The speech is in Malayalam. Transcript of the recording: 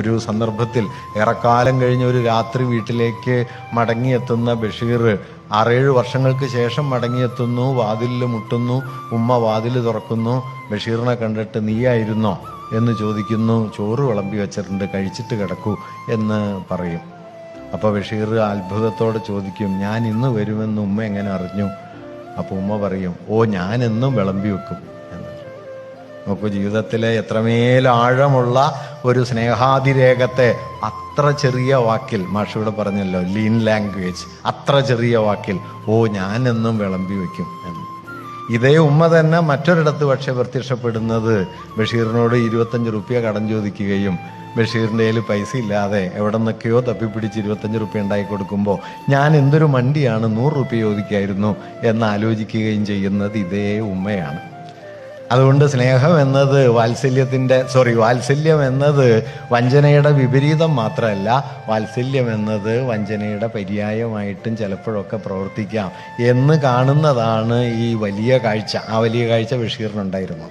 ഒരു സന്ദർഭത്തിൽ ഏറെക്കാലം കഴിഞ്ഞ ഒരു രാത്രി വീട്ടിലേക്ക് മടങ്ങിയെത്തുന്ന ബഷീർ ആറേഴ് വർഷങ്ങൾക്ക് ശേഷം മടങ്ങിയെത്തുന്നു വാതിലിൽ മുട്ടുന്നു ഉമ്മ വാതിൽ തുറക്കുന്നു. ബഷീറിനെ കണ്ടിട്ട് നീയായിരുന്നോ എന്ന് ചോദിക്കുന്നു. ചോറ് വിളമ്പി വെച്ചിട്ടുണ്ട് കഴിച്ചിട്ട് കിടക്കൂ എന്ന് പറയും. അപ്പോൾ ബഷീർ അത്ഭുതത്തോടെ ചോദിക്കും ഞാൻ ഇന്ന് വരുമെന്ന് ഉമ്മ എങ്ങനെ അറിഞ്ഞു? അപ്പോൾ ഉമ്മ പറയും ഓ ഞാൻ എന്നും വിളമ്പി വെക്കും. നോക്കൂ ജീവിതത്തിലെ എത്രമേൽ ആഴമുള്ള ഒരു സ്നേഹാതിരേഖത്തെ അത്ര ചെറിയ വാക്കിൽ മാഷിവിടെ പറഞ്ഞല്ലോ ലീൻ ലാംഗ്വേജ് അത്ര ചെറിയ വാക്കിൽ ഓ ഞാനെന്നും വിളമ്പി വയ്ക്കും എന്ന്. ഇതേ ഉമ്മ തന്നെ മറ്റൊരിടത്ത് പക്ഷെ പ്രത്യക്ഷപ്പെടുന്നത് ബഷീറിനോട് ഇരുപത്തഞ്ച് റുപ്യ കടം ചോദിക്കുകയും ബഷീറിന്റെ കയ്യിൽ പൈസ ഇല്ലാതെ എവിടെ നിന്നൊക്കെയോ തപ്പിപ്പിടിച്ച് ഇരുപത്തഞ്ച് റുപ്യ ഉണ്ടാക്കി കൊടുക്കുമ്പോൾ ഞാൻ എന്തൊരു മണ്ടിയാണ് നൂറ് റുപ്യ ചോദിക്കായിരുന്നു എന്ന് ആലോചിക്കുകയും ചെയ്യുന്നത് ഇതേ ഉമ്മയാണ്. അതുകൊണ്ട് സ്നേഹം എന്നത് വാത്സല്യത്തിന്റെ സോറി വാത്സല്യം എന്നത് വഞ്ചനയുടെ വിപരീതം മാത്രമല്ല വാത്സല്യം എന്നത് വഞ്ചനയുടെ പര്യായമായിട്ടും ചിലപ്പോഴൊക്കെ പ്രവർത്തിക്കാം എന്ന് കാണുന്നതാണ് ഈ വലിയ കാഴ്ച. ആ വലിയ കാഴ്ച ബഷീറിനുണ്ടായിരുന്നു.